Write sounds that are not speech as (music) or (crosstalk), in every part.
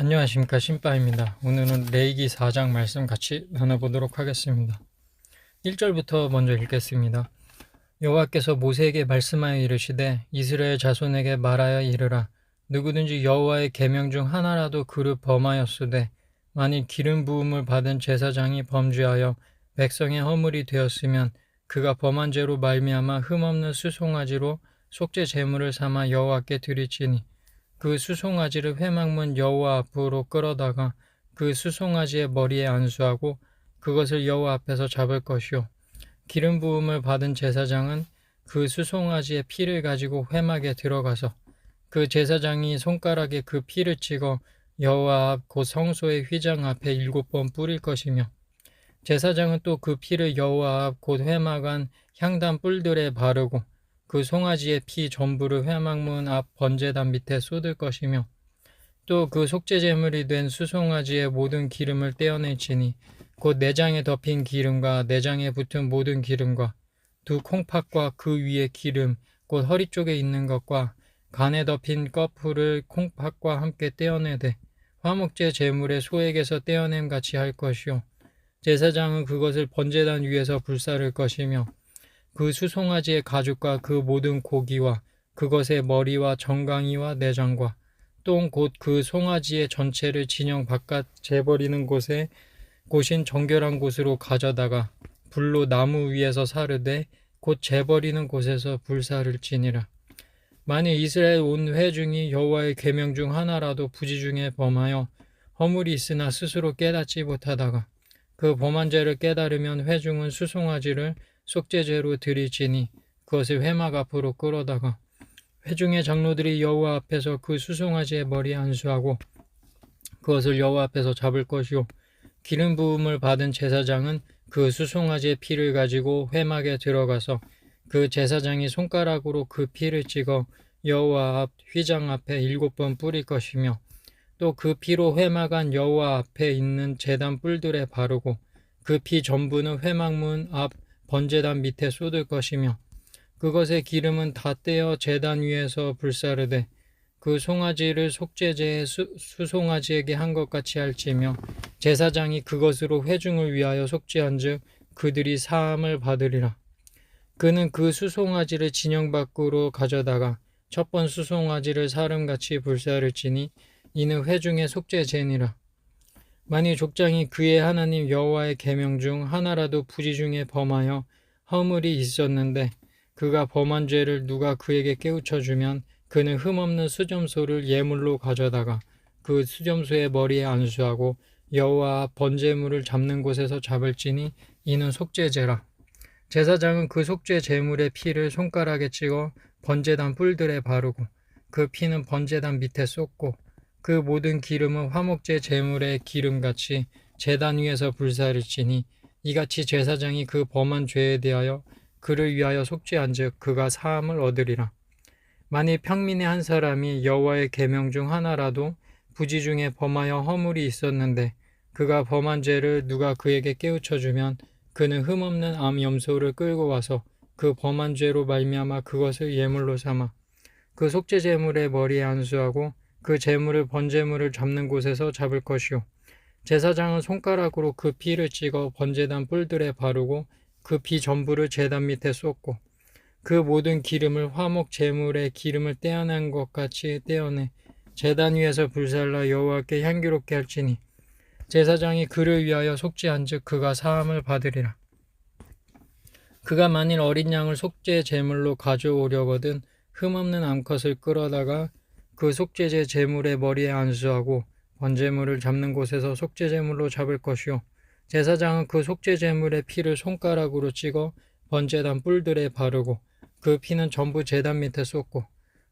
안녕하십니까 신바입니다. 오늘은 레이기 4장 말씀 같이 나눠보도록 하겠습니다. 1절부터 먼저 읽겠습니다. 여호와께서 모세에게 말씀하여 이르시되 이스라엘 자손에게 말하여 이르라 누구든지 여호와의 계명 중 하나라도 그릇 범하였으되 만일 기름 부음을 받은 제사장이 범죄하여 백성의 허물이 되었으면 그가 범한 죄로 말미암아 흠없는 수송아지로 속죄 제물을 삼아 여호와께 드릴지니 그 수송아지를 회막문 여호와 앞으로 끌어다가 그 수송아지의 머리에 안수하고 그것을 여호와 앞에서 잡을 것이요. 기름 부음을 받은 제사장은 그 수송아지의 피를 가지고 회막에 들어가서 그 제사장이 손가락에 그 피를 찍어 여호와 앞 곧 성소의 휘장 앞에 일곱 번 뿌릴 것이며 제사장은 또 그 피를 여호와 앞 곧 회막 안 향단 뿔들에 바르고 그 송아지의 피 전부를 회막문 앞 번제단 밑에 쏟을 것이며 또 그 속죄 제물이 된 수송아지의 모든 기름을 떼어낼지니 곧 내장에 덮인 기름과 내장에 붙은 모든 기름과 두 콩팥과 그 위에 기름 곧 허리 쪽에 있는 것과 간에 덮인 꺼풀을 콩팥과 함께 떼어내되 화목제 제물의 소액에서 떼어냄 같이 할 것이요. 제사장은 그것을 번제단 위에서 불사를 것이며 그 수송아지의 가죽과 그 모든 고기와 그것의 머리와 정강이와 내장과 똥 곧 그 송아지의 전체를 진영 바깥 재버리는 곳에 곳인 정결한 곳으로 가져다가 불로 나무 위에서 사르되 곧 재버리는 곳에서 불사를 지니라. 만일 이스라엘 온 회중이 여호와의 계명 중 하나라도 부지 중에 범하여 허물이 있으나 스스로 깨닫지 못하다가 그 범한 죄를 깨달으면 회중은 수송아지를 속죄죄로 드리지니 그것을 회막 앞으로 끌어다가 회중의 장로들이 여호와 앞에서 그 수송아지의 머리에 안수하고 그것을 여호와 앞에서 잡을 것이요. 기름 부음을 받은 제사장은 그 수송아지의 피를 가지고 회막에 들어가서 그 제사장이 손가락으로 그 피를 찍어 여호와 앞 휘장 앞에 일곱 번 뿌릴 것이며 또 그 피로 회막 안 여호와 앞에 있는 제단 뿔들에 바르고 그 피 전부는 회막문 앞 번제단 밑에 쏟을 것이며 그것의 기름은 다 떼어 제단 위에서 불사르되 그 송아지를 속죄제의 수, 수송아지에게 한 것 같이 할지며 제사장이 그것으로 회중을 위하여 속죄한즉 그들이 사함을 받으리라. 그는 그 수송아지를 진영 밖으로 가져다가 첫 번 수송아지를 사름같이 불사를지니 이는 회중의 속죄제니라. 만일 족장이 그의 하나님 여호와의 계명 중 하나라도 부지 중에 범하여 허물이 있었는데 그가 범한 죄를 누가 그에게 깨우쳐 주면 그는 흠없는 수점소를 예물로 가져다가 그 수점소의 머리에 안수하고 여호와 앞 번제물을 잡는 곳에서 잡을지니 이는 속죄제라. 제사장은 그 속죄 제물의 피를 손가락에 찍어 번제단 뿔들에 바르고 그 피는 번제단 밑에 쏟고 그 모든 기름은 화목제 제물의 기름같이 제단 위에서 불사를지니 이같이 제사장이 그 범한 죄에 대하여 그를 위하여 속죄한즉 그가 사함을 얻으리라. 만일 평민의 한 사람이 여호와의 계명 중 하나라도 부지 중에 범하여 허물이 있었는데 그가 범한 죄를 누가 그에게 깨우쳐 주면 그는 흠없는 암 염소를 끌고 와서 그 범한 죄로 말미암아 그것을 예물로 삼아 그 속죄 제물의 머리에 안수하고 그 제물을 번제물을 잡는 곳에서 잡을 것이요 제사장은 손가락으로 그 피를 찍어 번제단 뿔들에 바르고 그 피 전부를 제단 밑에 쏟고 그 모든 기름을 화목 제물의 기름을 떼어낸 것 같이 떼어내 제단 위에서 불살라 여호와께 향기롭게 할지니 제사장이 그를 위하여 속죄한즉 그가 사함을 받으리라. 그가 만일 어린 양을 속죄 제물로 가져오려거든 흠없는 암컷을 끌어다가 그 속죄제 제물의 머리에 안수하고 번제물을 잡는 곳에서 속죄 제물로 잡을 것이요 제사장은 그 속죄 제물의 피를 손가락으로 찍어 번제단 뿔들에 바르고 그 피는 전부 제단 밑에 쏟고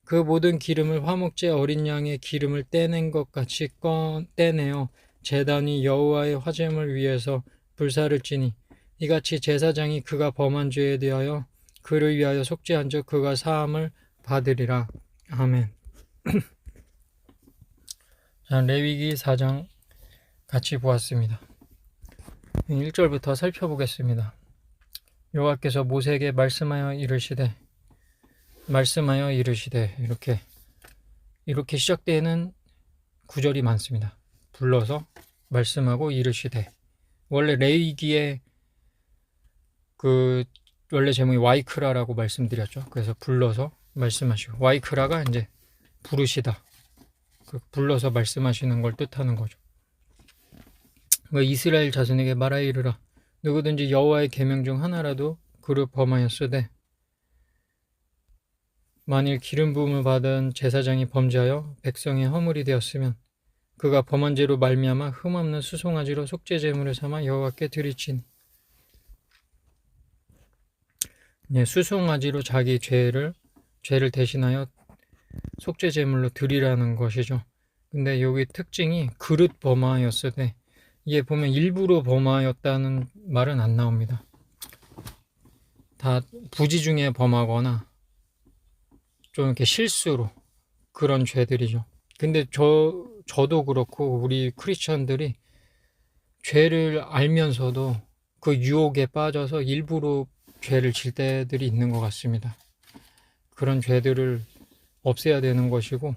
그 모든 기름을 화목제 어린 양의 기름을 떼낸 것 같이 꺼 떼내어 제단이 여호와의 화제물 위에서 불사를 지니 이같이 제사장이 그가 범한 죄에 대하여 그를 위하여 속죄한 즉 그가 사함을 받으리라. 아멘. 자, 레위기 4장 같이 보았습니다. 1절부터 살펴보겠습니다. 여호와께서 모세에게 말씀하여 이르시되 말씀하여 이르시되 이렇게 이렇게 시작되는 구절이 많습니다. 불러서 말씀하고 이르시되 원래 레이기의 그 원래 제목이 와이크라라고 말씀드렸죠. 그래서 불러서 말씀하시고 와이크라가 이제 부르시다. 그 불러서 말씀하시는 걸 뜻하는 거죠. 그 이스라엘 자손에게 말하 이르라 누구든지 여호와의 계명 중 하나라도 그를 범하였으되 만일 기름 부음을 받은 제사장이 범죄하여 백성의 허물이 되었으면 그가 범한 죄로 말미암아 흠없는 수송아지로 속죄 제물을 삼아 여호와께 드리치니 네, 수송아지로 자기 죄를 죄를 대신하여 속죄 제물로 드리라는 것이죠. 근데 여기 특징이 그릇 범하였을 때 이게 보면 일부러 범하였다는 말은 안 나옵니다. 다 부지 중에 범하거나 좀 이렇게 실수로 그런 죄들이죠. 근데 저 저도 그렇고 우리 크리스천들이 죄를 알면서도 그 유혹에 빠져서 일부러 죄를 질 때들이 있는 것 같습니다. 그런 죄들을 없애야 되는 것이고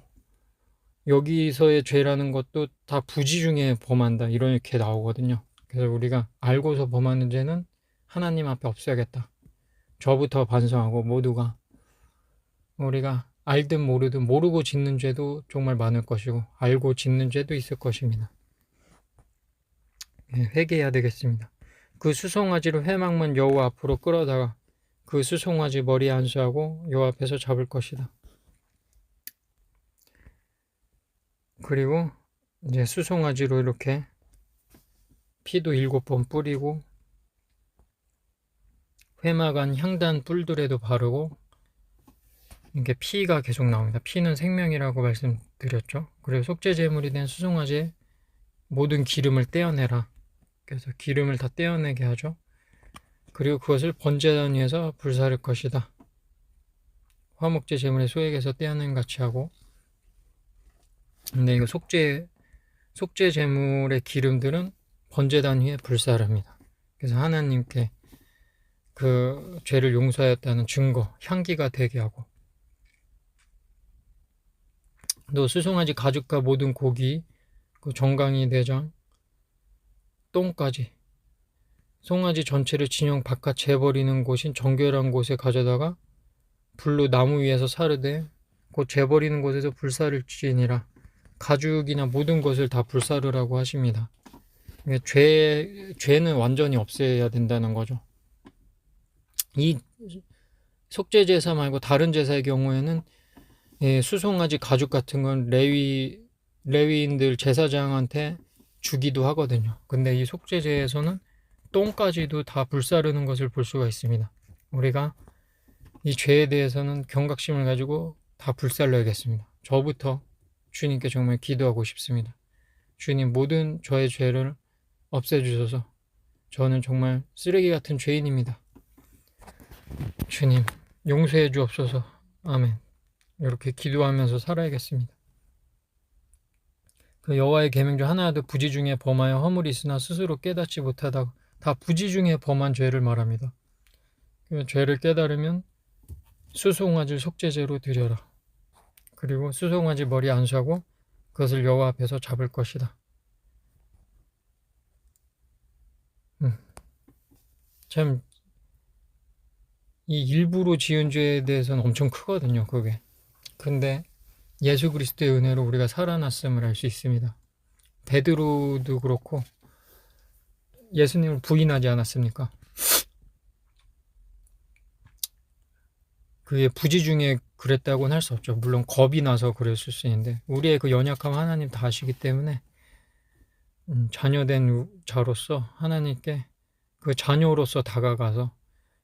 여기서의 죄라는 것도 다 부지 중에 범한다 이렇게 나오거든요. 그래서 우리가 알고서 범하는 죄는 하나님 앞에 없애야겠다. 저부터 반성하고 모두가 우리가 알든 모르든 모르고 짓는 죄도 정말 많을 것이고 알고 짓는 죄도 있을 것입니다. 네, 회개해야 되겠습니다. 그 수송아지로 회막문 여호와 앞으로 끌어다가 그 수송아지 머리에 안수하고 여호와 앞에서 잡을 것이다. 그리고 이제 수송아지로 이렇게 피도 일곱 번 뿌리고 회막안 향단 뿔들에도 바르고 이게 피가 계속 나옵니다. 피는 생명이라고 말씀드렸죠. 그리고 속죄 제물이 된 수송아지의 모든 기름을 떼어내라. 그래서 기름을 다 떼어내게 하죠. 그리고 그것을 번제단 위에서 불사를 것이다. 화목제 제물의 소액에서 떼어낸 같이 하고 근데 이거 속죄 속죄 제물의 기름들은 번제단 위에 불사릅니다. 그래서 하나님께 그 죄를 용서하였다는 증거, 향기가 되게 하고. 또 수송아지 가죽과 모든 고기, 그 정강이 내장, 똥까지. 송아지 전체를 진영 바깥 재버리는 곳인 정결한 곳에 가져다가 불로 나무 위에서 사르되 곧 재버리는 곳에서 불사를 지니라 가죽이나 모든 것을 다 불사르라고 하십니다. 죄 죄는 완전히 없애야 된다는 거죠. 이 속죄 제사 말고 다른 제사의 경우에는 예, 수송아지 가죽 같은 건 레위 레위인들 제사장한테 주기도 하거든요. 근데 이 속죄제에서는 똥까지도 다 불사르는 것을 볼 수가 있습니다. 우리가 이 죄에 대해서는 경각심을 가지고 다 불살러야겠습니다. 저부터 주님께 정말 기도하고 싶습니다. 주님 모든 저의 죄를 없애주셔서 저는 정말 쓰레기 같은 죄인입니다. 주님 용서해 주옵소서. 아멘. 이렇게 기도하면서 살아야겠습니다. 그 여호와의 계명 중 하나라도 부지 중에 범하여 허물이 있으나 스스로 깨닫지 못하다 다 부지 중에 범한 죄를 말합니다. 그 죄를 깨달으면 수송아지 속죄제로 드려라. 그리고 수송아지 머리 안수하고 그것을 여호와 앞에서 잡을 것이다. 음. 참, 이 일부러 지은 죄에 대해서는 엄청 크거든요, 그게. 근데 예수 그리스도의 은혜로 우리가 살아났음을 알 수 있습니다. 베드로도 그렇고 예수님을 부인하지 않았습니까? 그게 부지 중에 그랬다고는 할 수 없죠. 물론 겁이 나서 그랬을 수 있는데 우리의 그 연약함 하나님 다 아시기 때문에 음, 자녀된 자로서 하나님께 그 자녀로서 다가가서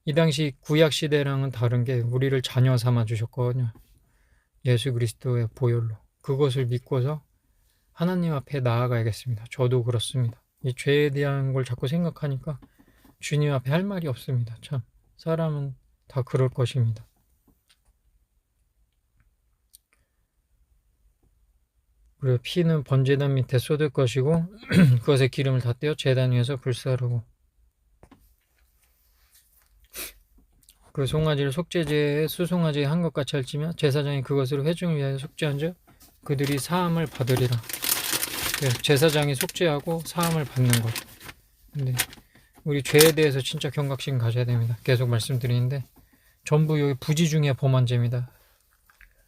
이 당시 구약 시대랑은 다른 게 우리를 자녀 삼아 주셨거든요. 예수 그리스도의 보혈로 그것을 믿고서 하나님 앞에 나아가야겠습니다. 저도 그렇습니다. 이 죄에 대한 걸 자꾸 생각하니까 주님 앞에 할 말이 없습니다. 참 사람은 다 그럴 것입니다. 그리고 피는 번제단 밑에 쏟을 것이고 (clears throat) 그것의 기름을 다 떼어 제단 위에서 불사르고 그 송아지를 속죄제에 수송아지에 한 것 같이 할지며 제사장이 그것으로 회중을 위하여 속죄한즉 그들이 사함을 받으리라. 그래서 제사장이 속죄하고 사함을 받는 거죠. 근데 우리 죄에 대해서 진짜 경각심 가져야 됩니다. 계속 말씀드리는데 전부 여기 부지 중에 범한 죄입니다.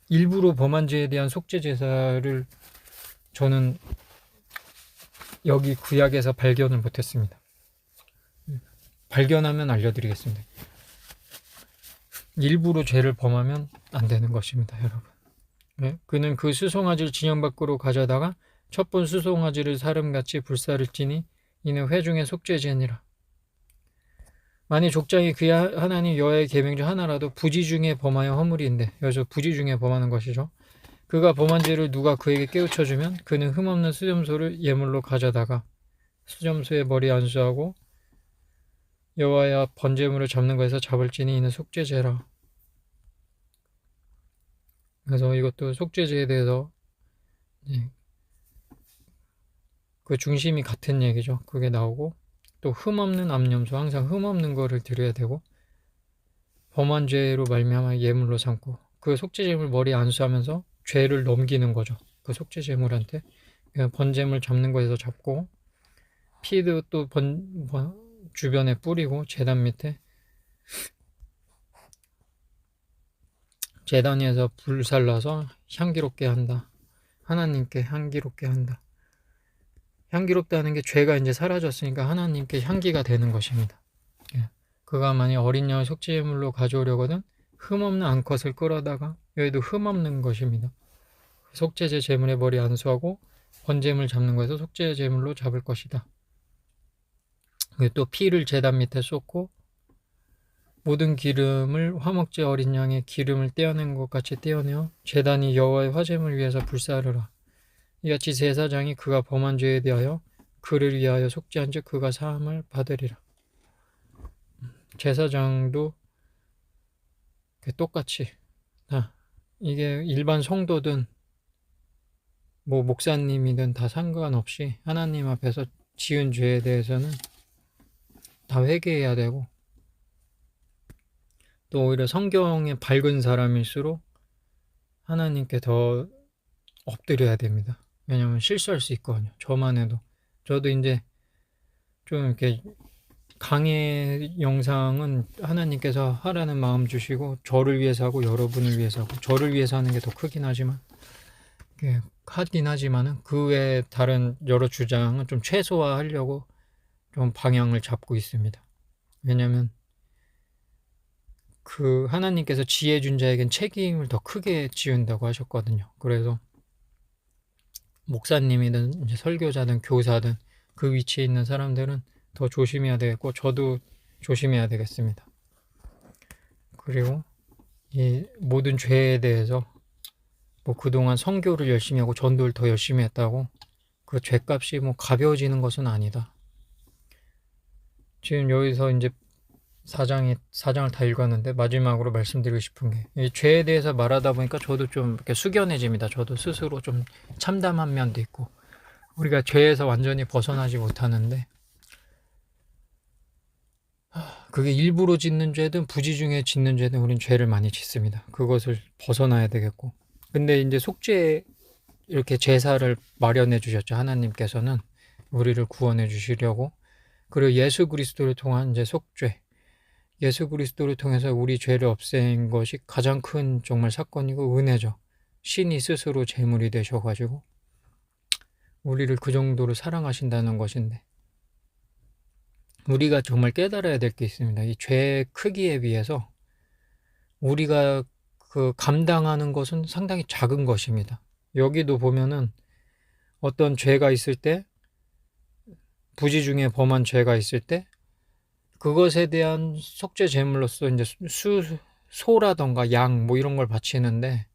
일부러 범한 죄에 대한 속죄 제사를 저는 여기 구약에서 발견을 못했습니다. 발견하면 알려드리겠습니다. 일부러 죄를 범하면 안 되는 것입니다, 여러분. 네? 그는 그 수송아지를 진영 밖으로 가져다가 첫 번 수송아지를 사름같이 불사를 찌니 이는 회중의 속죄제니라. 만일 족장이 그의 하나님 여호와의 계명 중 하나라도 부지 중에 범하여 허물인데 여기서 부지 중에 범하는 것이죠. 그가 범한 죄를 누가 그에게 깨우쳐 주면 그는 흠없는 수점소를 예물로 가져다가 수점소의 머리 안수하고 여호와의 번제물을 잡는 것에서 잡을지니 이는 속죄제라. 그래서 이것도 속죄제에 대해서 예, 그 중심이 같은 얘기죠. 그게 나오고 또 흠없는 암염소 항상 흠없는 거를 드려야 되고 범한 죄로 말미암아 예물로 삼고 그 속죄제물 머리에 안수하면서 죄를 넘기는 거죠. 그 속죄제물한테 그냥 번제물 잡는 거에서 잡고 피도 또 번, 번- 주변에 뿌리고 재단 밑에 재단 위에서 불살라서 향기롭게 한다. 하나님께 향기롭게 한다. 향기롭다는 게 죄가 이제 사라졌으니까 하나님께 향기가 되는 것입니다. 예. 그가 만약 어린 양을 속죄제물로 가져오려거든 흠없는 암컷을 끌어다가 여기도 흠 없는 것입니다. 속죄제 제물의 머리 안수하고 번제물 잡는 거에서 속죄 제물로 잡을 것이다. 또 피를 제단 밑에 쏟고 모든 기름을 화목제 어린 양의 기름을 떼어낸 것 같이 떼어내어 제단이 여호와의 화제물 위에서 불사르라. 이같이 제사장이 그가 범한 죄에 대하여 그를 위하여 속죄한즉 그가 사함을 받으리라. 제사장도 똑같이 아, 이게 일반 성도든 뭐 목사님이든 다 상관없이 하나님 앞에서 지은 죄에 대해서는 다 회개해야 되고 또 오히려 성경에 밝은 사람일수록 하나님께 더 엎드려야 됩니다. 왜냐하면 실수할 수 있거든요. 저만 해도 저도 이제 좀 이렇게 강의 영상은 하나님께서 하라는 마음 주시고 저를 위해서 하고 여러분을 위해서 하고 저를 위해서 하는 게 더 크긴 하지만 이게 하긴 하지만은 그 외에 다른 여러 주장은 좀 최소화하려고 좀 방향을 잡고 있습니다. 왜냐하면 그 하나님께서 지혜 준 자에겐 책임을 더 크게 지운다고 하셨거든요. 그래서 목사님이든 설교자든 교사든 그 위치에 있는 사람들은 더 조심해야 되겠고 저도 조심해야 되겠습니다. 그리고 이 모든 죄에 대해서 뭐 그동안 성교를 열심히 하고 전도를 더 열심히 했다고 그 죄값이 뭐 가벼워지는 것은 아니다. 지금 여기서 이제 사장이 사장을 다 읽었는데 마지막으로 말씀드리고 싶은 게 이 죄에 대해서 말하다 보니까 저도 좀 이렇게 숙연해집니다. 저도 스스로 좀 참담한 면도 있고 우리가 죄에서 완전히 벗어나지 못하는데 하, 그게 일부러 짓는 죄든 부지 중에 짓는 죄든 우린 죄를 많이 짓습니다. 그것을 벗어나야 되겠고 근데 이제 속죄 이렇게 제사를 마련해 주셨죠. 하나님께서는 우리를 구원해 주시려고 그리고 예수 그리스도를 통한 이제 속죄 예수 그리스도를 통해서 우리 죄를 없앤 것이 가장 큰 정말 사건이고 은혜죠. 신이 스스로 제물이 되셔 가지고 우리를 그 정도로 사랑하신다는 것인데 우리가 정말 깨달아야 될 게 있습니다. 이 죄의 크기에 비해서 우리가 그 감당하는 것은 상당히 작은 것입니다. 여기도 보면은 어떤 죄가 있을 때 부지 중에 범한 죄가 있을 때 그것에 대한 속죄 제물로서 이제 수 소라던가 양 뭐 이런 걸 바치는데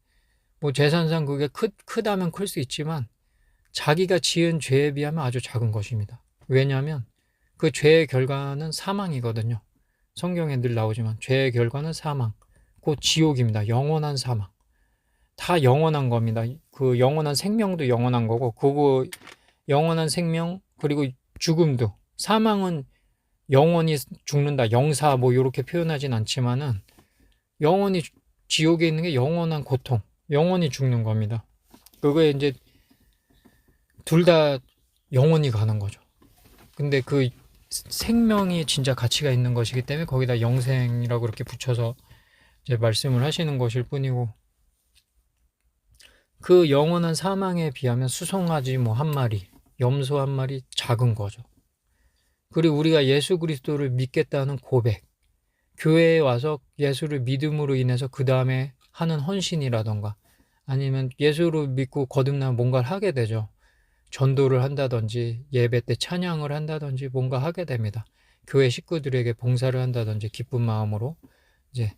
뭐 재산상 그게 크, 크다면 클 수 있지만 자기가 지은 죄에 비하면 아주 작은 것입니다. 왜냐하면 그 죄의 결과는 사망이거든요. 성경에 늘 나오지만 죄의 결과는 사망. 곧 지옥입니다. 영원한 사망. 다 영원한 겁니다. 그 영원한 생명도 영원한 거고, 그거 영원한 생명, 그리고 죽음도. 사망은 영원히 죽는다, 영사 뭐 이렇게 표현하진 않지만은 영원히 지옥에 있는 게 영원한 고통, 영원히 죽는 겁니다. 그거에 이제 둘 다 영원히 가는 거죠. 근데 그 생명이 진짜 가치가 있는 것이기 때문에 거기다 영생이라고 그렇게 붙여서 이제 말씀을 하시는 것일 뿐이고 그 영원한 사망에 비하면 수송아지 뭐 한 마리, 염소 한 마리 작은 거죠. 그리고 우리가 예수 그리스도를 믿겠다는 고백, 교회에 와서 예수를 믿음으로 인해서 그 다음에 하는 헌신이라던가 아니면 예수를 믿고 거듭나면 뭔가를 하게 되죠. 전도를 한다든지 예배 때 찬양을 한다든지 뭔가 하게 됩니다. 교회 식구들에게 봉사를 한다든지 기쁜 마음으로 이제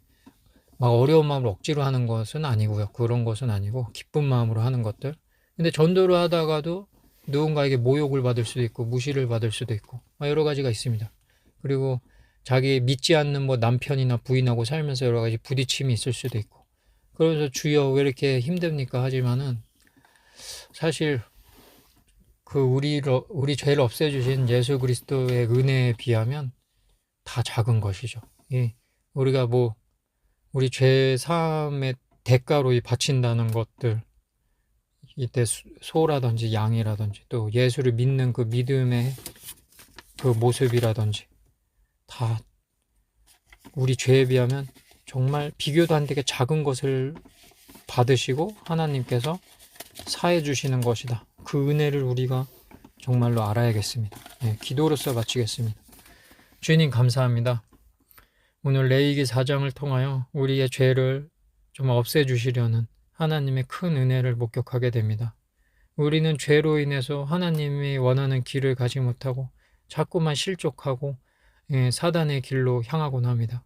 막 어려운 마음을 억지로 하는 것은 아니고요. 그런 것은 아니고 기쁜 마음으로 하는 것들. 근데 전도를 하다가도 누군가에게 모욕을 받을 수도 있고 무시를 받을 수도 있고 막 여러 가지가 있습니다. 그리고 자기 믿지 않는 뭐 남편이나 부인하고 살면서 여러 가지 부딪힘이 있을 수도 있고 그래서 주여 왜 이렇게 힘듭니까 하지만은 사실 그 우리를 우리 죄를 없애 주신 예수 그리스도의 은혜에 비하면 다 작은 것이죠. 예. 우리가 뭐 우리 죄 사함의 대가로 이 바친다는 것들 이때 수- 소라든지 양이라든지 또 예수를 믿는 그 믿음의 그 모습이라든지 다 우리 죄에 비하면 정말 비교도 안 되게 작은 것을 받으시고 하나님께서 사해 주시는 것이다. 그 은혜를 우리가 정말로 알아야겠습니다. 예, 기도로서 마치겠습니다. 주님 감사합니다. 오늘 레이기 4장을 통하여 우리의 죄를 좀 없애주시려는 하나님의 큰 은혜를 목격하게 됩니다. 우리는 죄로 인해서 하나님이 원하는 길을 가지 못하고 자꾸만 실족하고 예, 사단의 길로 향하곤 합니다.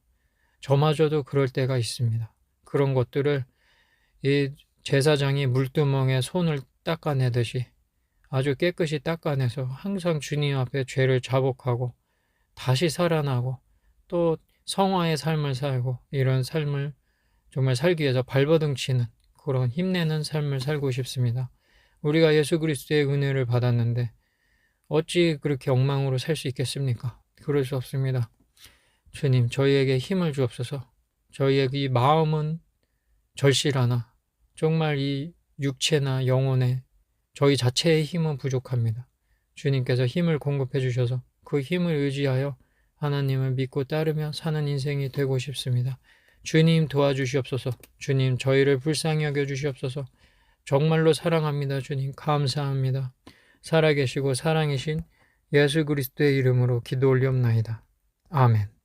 저마저도 그럴 때가 있습니다. 그런 것들을 이 제사장이 물두멍에 손을 닦아내듯이 아주 깨끗이 닦아내서 항상 주님 앞에 죄를 자복하고 다시 살아나고 또 성화의 삶을 살고 이런 삶을 정말 살기 위해서 발버둥 치는 그런 힘내는 삶을 살고 싶습니다. 우리가 예수 그리스도의 은혜를 받았는데 어찌 그렇게 엉망으로 살 수 있겠습니까? 그럴 수 없습니다. 주님, 저희에게 힘을 주옵소서. 저희의 이 마음은 절실하나 정말 이 육체나 영혼에 저희 자체의 힘은 부족합니다. 주님께서 힘을 공급해 주셔서 그 힘을 의지하여 하나님을 믿고 따르며 사는 인생이 되고 싶습니다. 주님 도와주시옵소서. 주님 저희를 불쌍히 여겨 주시옵소서. 정말로 사랑합니다. 주님 감사합니다. 살아계시고 사랑이신 예수 그리스도의 이름으로 기도 올리옵나이다. 아멘.